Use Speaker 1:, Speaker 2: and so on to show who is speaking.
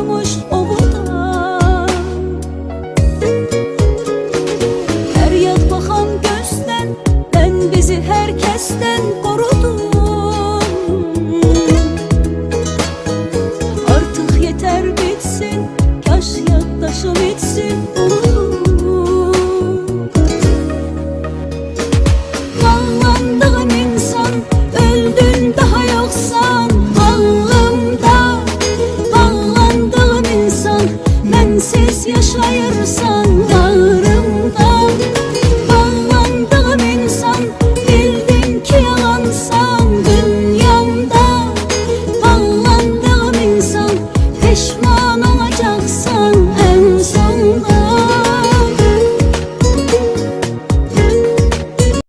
Speaker 1: varmış ovudan Feryat bakan gözden Ben bizi herkesten korudum. Artık yeter bitsin Kaş yaklaşım içsin sensiz yaşayırsan da